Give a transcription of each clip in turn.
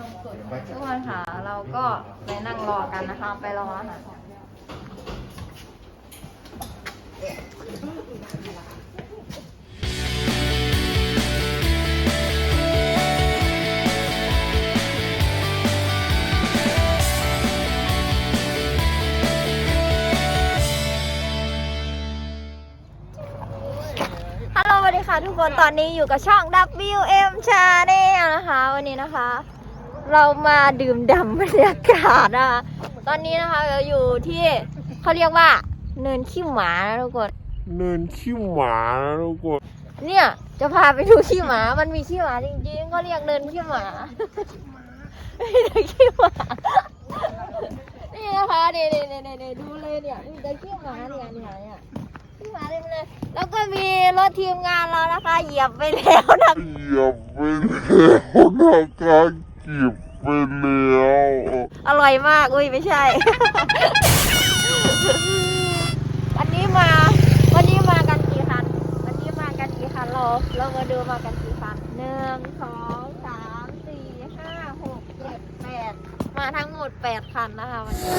นมสดทุกคนค่ะเราก็ไปนั่งรอกันนะคะ ไปรออาหารฮัลโหลสวัสดีค่ะทุกคนตอนนี้อยู่กับช่อง WM Channel นะคะ วันนี้นะคะ เรามาดื่มด่ำบรรยากาศนะคะตอนนี้นะคะเราอยู่ที่เขาเรียกว่า เนินขี้หมานะทุกคน เนินขี้หมานะทุกคนเนี่ยจะพาไปดูขี้หมา มันมีขี้หมาจริงๆเขาเรียกเนินขี้หมามีแต่ขี้หมา นี่นะคะเนี่ยเนี่ยเนี่ยเนี่ยดูเลยเนี่ยมีแต่ขี้หมาเนี่ยเนี่ยเนี่ยขี้หมาเต็มเลย แล้วก็มีรถทีมงานเรานะคะ เหยียบไปแล้วนะเหยียบไปแล้วนะคะเก็บ ไปแล้วอร่อยมากอุ้ยไม่ใช่ วันนี้มา วันนี้มากันกี่คัน วันนี้มากันกี่คันเราเรามาดูมากันกี่คันหนึ่งสองสามสี่ห้าหกเจ็ดแปดมาทั้งหมดแปดคันนะคะวันนี้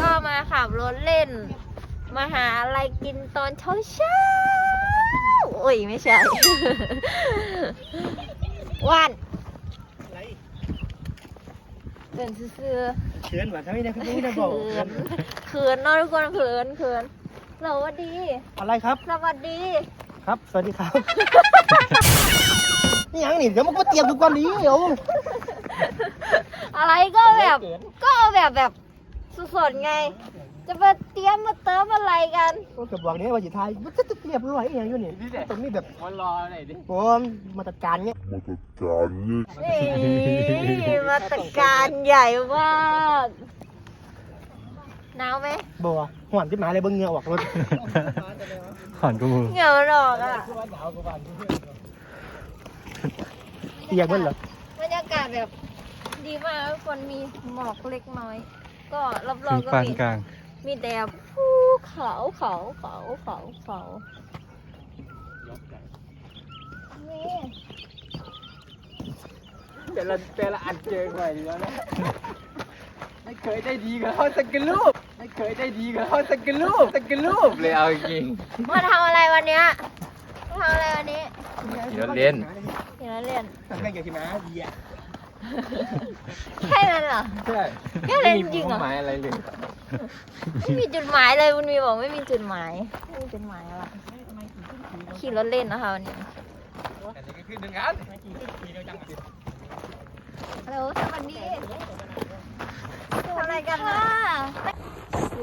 ก็มาขับรถเล่น มาหาอะไรกินตอนเช้าเช้าๆโอ้ยไม่ใช่ว่าน เดินซื่อๆเขินว่ะทำไมเนี่ยคุณไม่ได้บอกเขินเขินเนาะทุกคนเขินเขินสวัสดี อะไรครับสวัสดี ครับ สวัสดีครับ นี่ยังนี่เดี๋ยวมันก็เตรียมดูก่อนนี้เดี๋ยวอะไรก็แบบ ก็เอาแบบแบบสดๆไง จะมาเตรียมมาเติมอะไรกัน ก็กับบอกนี้ว่าสิทายมันจะเรียบร้อยอย่างอยู่นี่ตรงนี้แบบวันรอหน่อยดิผมมาตรการเนี้ยมาตรการนี่นี่มาตรการใหญ่มากหนาวไหมบัวหวนที่มาเลยเบิ้งเหงือออกรถขอนกูมือเหงื่อมันออกอะเตียงมันเหรอบรรยากาศแบบดีมากทุกคนมีหมอกเล็กน้อย ก็รอบคือๆก็ปานมีกลาง มีแต่ภูเขาเขาเขาเขาเขานี่แต่ละแต่ละอันเจอหน่อยดีแล้วนะไม่เคยได้ดีกับเขาสักกรูปไม่เคยได้ดีกับเขาสักกรูปสักกรูปเลยเอาจริงมาทำอะไรวันเนี้ยมาทำอะไรวันนี้ขี่รถเล่นเห็นแล้วเล่นทำได้อย่างที่มาดีอะแค่นั้นเหรอใช่แค่เล่นจริงเหรอไม่มีเป้าหมายอะไรเลย ไม่มีจุดหมายเลยคุณมีบอกไม่มีจุดหมายไม่มีจุดหมายอะไรขี่รถเล่นนะคะวันนี้อันนี้ก็คือหนึ่งอันฮัลโหลสวัสดีทำอะไรกันนะ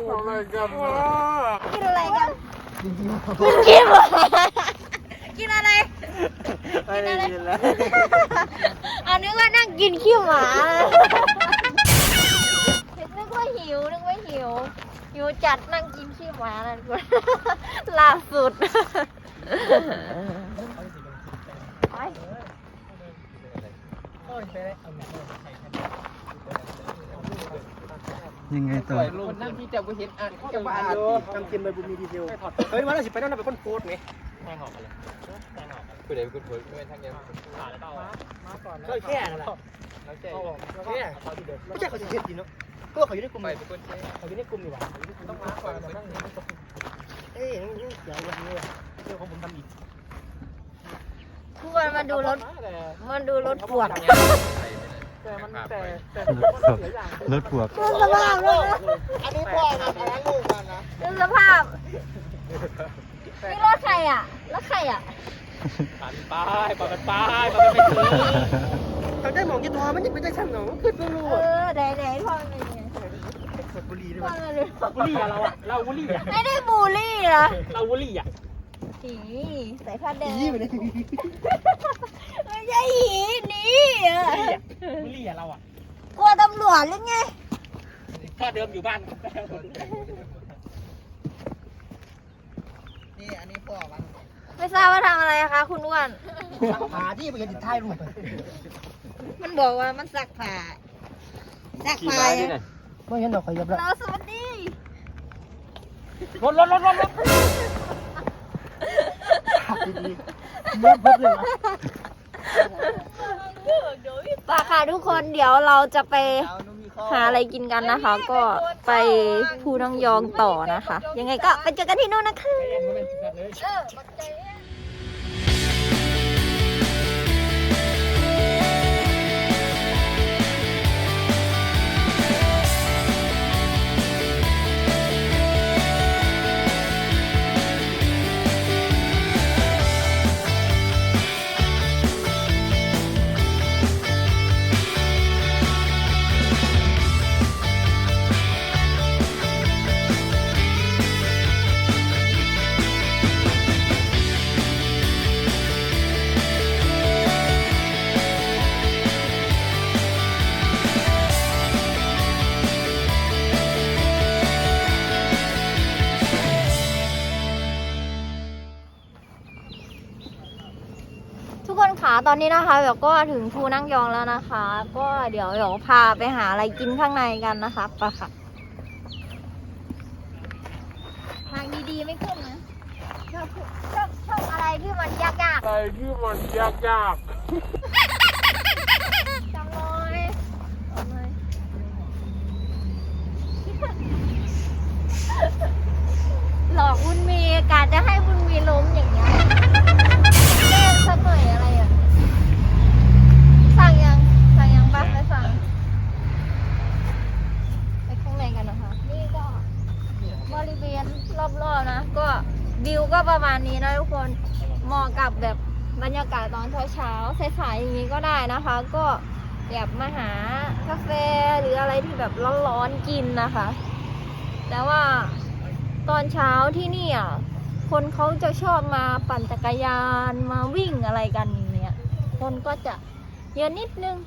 ทำอะไรกันวะกินอะไรกันกินกินอะไรกินอะไรอันนึกว่านั่งกินขี้หมานึกว่าหิวนึกว่า หิวหิวจัดนั่งกินขี้หมานั่นกูล่าสุดไปยังไงต่อคนนั่งที่จะไปเห็นอะจะจะมามาอ่าอ่านนดูทำกินไปบุญมีดีเทลเฮ้ยวันนั้นสิไปนั่นเป็นคนโพสต์ไงคุณเดี๋ยวคุณเผยไม่ทั้งยังก็แค่นั่นแหละแล้วแจ้แค่ไม่ใช่เขาจะเห็นจริงเนาะ ก็เขาอยู่ในกลุ่มไปทุกคนแจ้เขาอยู่ในกลุ่มนี่หว่าต้องมาก่อนมาทั้งนี้เอ้ยเดี๋ยววันนี้เดี๋ยวของผมทำอีกทุกคนมาดูรถมาดูรถปวดแต่มันแต่แต่รถบวกดูสภาพรถอันนี้พ่อนะล้างลูกมันนะดูสภาพนี่รถใครอะรถใครอะปันป้ายปันป้ายปันไม่ถึงเขาได้มองยี่ตัวมันยังเป็นได้ชั้นหนอขึ้นตัวรู้ เออไหนไหนพ่อเป็นไง ส ดบุรีด้วยพ่อมาเลยบุลี่อะเราอะเราบุลี่อะไม่ได้บูลลี่นะเราบุลี่อะหีใส่ผ้าแดงยี่ไปเลยไม่ใช่หีหนี่อะบุลี่อะเราอะกลัวตำรวจหรือไงก็เดิมอยู่บ้านนี่อันนี้พ่อมันไม่ทราบว่าทำอะไรคะคุณอ้วนหาที่ไปเห็นท้ายรูปมันบอกว่ามันซักผ้าซักผ้า ไม่เห็นดอกขยับแล้วเราสวัสดีรถรถรถรถรถขับดีๆเมื่อเพิ่มเลยป่าค่ะทุกคนเดี๋ยวเราจะไปหาอะไรกินกันนะคะ ก็ไปภูน้องยองต่อนะคะ ยังไงก็ไปเจอกันที่นู่นนะคะ ทุกคนคะตอนนี้นะคะเดี๋ยวก็ถึงภูนั่งยองแล้วนะคะ ก็เดี๋ยวเดี๋ยวพาไปหาอะไรกินข้างในกันนะคะไปค่ะทางดีๆไม่ขึ้นนะชอบชอบชอบอะไรที่มันยากๆอะไรที่มันยากๆจังเลยเอาเลยหลอกบุญมีกาจะให้บุญมีล้มอย่างเงี้ยแกล้งสักหน่อยอะไรอะ สั่งยัง สั่งยังปะไปสั่ง ไปข้างในกันนะคะ นี่ก็บริเวณรอบๆนะ ก็วิวก็ประมาณนี้นะทุกคน เหมาะกับแบบบรรยากาศตอนเช้าๆสายๆอย่างนี้ ก็ได้นะคะ ก็แบบมาหากาแฟหรืออะไรที่แบบร้อนๆกินนะคะ แต่ว่าตอนเช้าที่นี่อะคนเขาจะชอบมาปั่นจักรยานมาวิ่งอะไรกันอย่างเงี้ยคนก็จะเยอะนิดนึง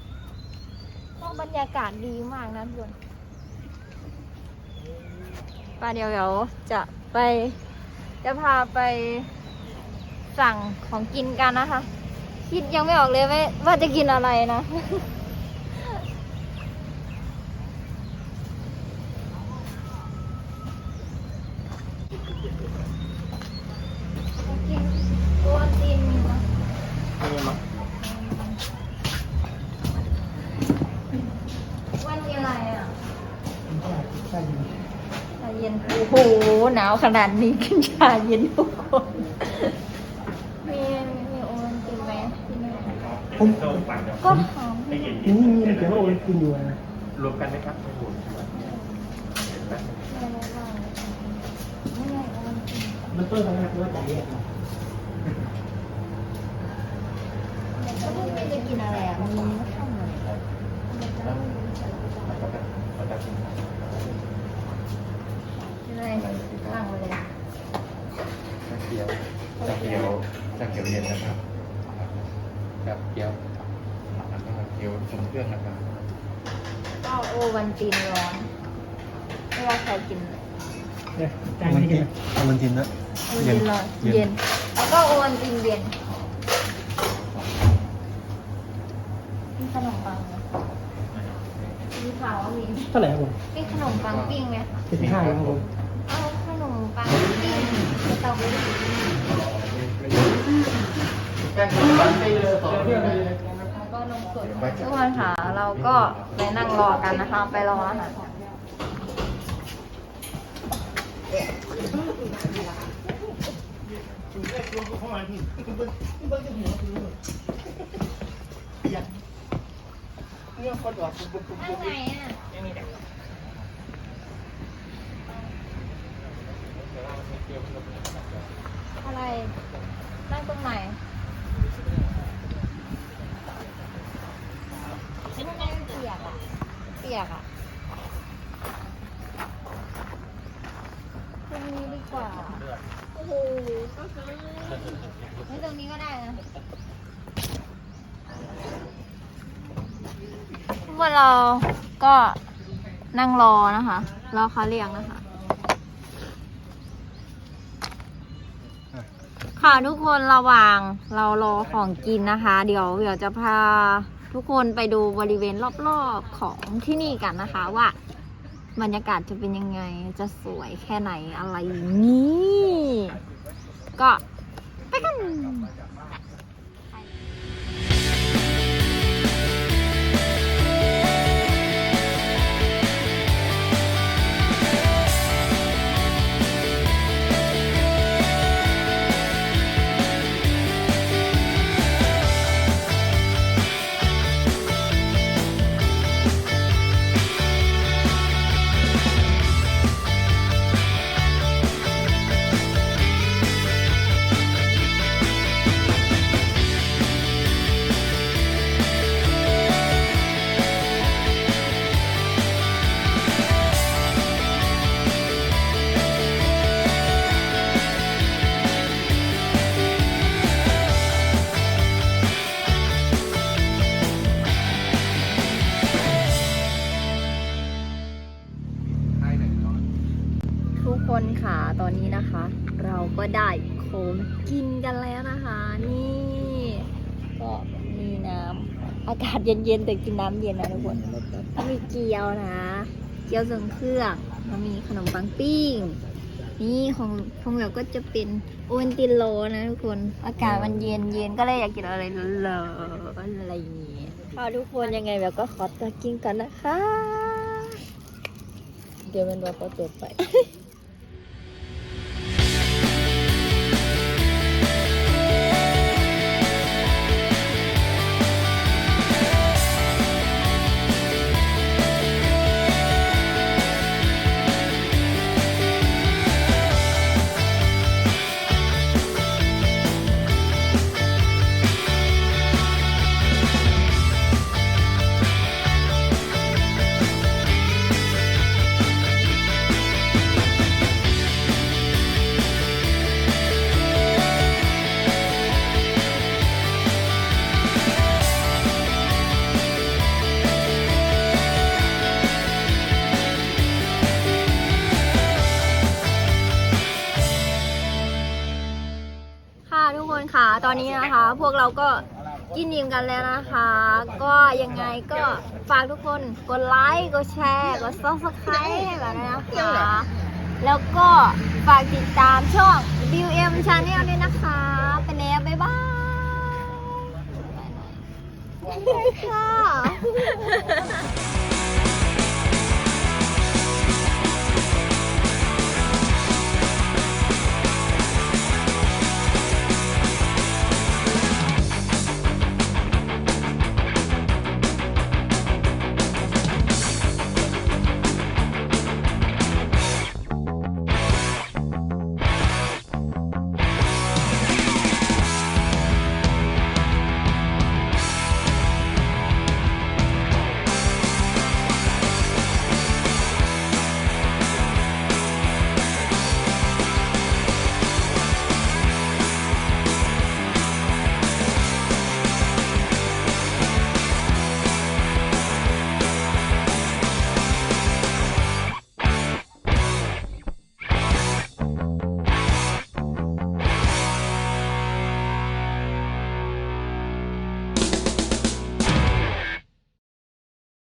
ก็บรรยากาศดีมากนะทุกคนป้าเดี๋ยวเดี๋ยวจะไปจะพาไปสั่งของกินกันนะคะ คิดยังไม่ออกเลยว่าว่าจะกินอะไรนะ กินตัวตีนนะวันนี้อะไรอะชาเย็น โอ้โห หนาวขนาดนี้กินชาเย็นทุกคน มีมีโอวัลตินไหมที่นี่ ก็หอมไม่นี่มีเขียนว่าโอเลกินอยู่นะรวมกันไหมครับได้บ้างไม่ได้โอวัลตินมันต้นขนาดว่าใจอะแล้วพวกนี้จะกินอะไรอะมีมะขามเหรออะไรตั้งไว้เลยชาเขียวชาเขียวชาเขียวเย็นนะครับ กับเขียวแล้วก็เขียวทรงเครื่องนะครับก็โอวันตินร้อนไม่ว่าใครกินเนี่ยจานนี่กินนเอามันกินนะโอวันตินร้อนเย็นเย็น แล้วก็โอวันตินเย็นมีขนมปังไหมมีข่าวว่ามีเท่าไหร่ครับผมมีขนมปังปิ้งไหมคะเจ็ดสิบห้าครับผมเอาขนมปังปิ้งสตรอเบอรี่แป้งบันตี้เลยสองเรื่องเลยแล้วก็น ทุกคนค่ะเราก็ไปนั่งรอกันนะคะ ไปรออาหารออกนั่งไหนอะอะไรนั่งตรงไหนฉันนั่งเปียกอะ เปี ยกอะตรงนี้ดีกว่า โอ้โหไม่ตรงนี้ก็ได้นะทุกวันเราก็นั่งรอนะคะ รอเขาเรียกนะคะ ค่ะทุกคนระหว่างเรารอของกินนะคะ เดี๋ยวเดี๋ยวจะพาทุกคนไปดูบริเวณรอบๆของที่นี่กันนะคะว่า บรรยากาศจะเป็นยังไงจะสวยแค่ไหนอะไรอย่างนี้ ก็ไปกัน เย็นๆแต่กินน้ำเย็นนะทุกคนมีเกี๊ยวนะ เกี๊ยวทรงเครื่องแล้วมีขนมปังปิ้ง นี่ของของแบบก็จะเป็นโอเวนติโลนะทุกคน อากาศมันเย็นเย็นก็เลยอยากกินอะไรร้อนๆอะไรอย่างนี้ค่ะทุกคนยังไงแบบก็ขอตัวกินกันนะคะ เดี๋ยวมันรอเขาจบไป พวกเราก็กินอิ่มกันแล้วนะคะ ก็ยังไงก็ฝากทุกคนกดไลค์กดแชร์กด subscribe ให้แบบนี้นะคะ แล้วก็ฝากติดตามช่อง WM Channel ด้วยนะคะ เป็นแล้วบ๊ายบายค่ะ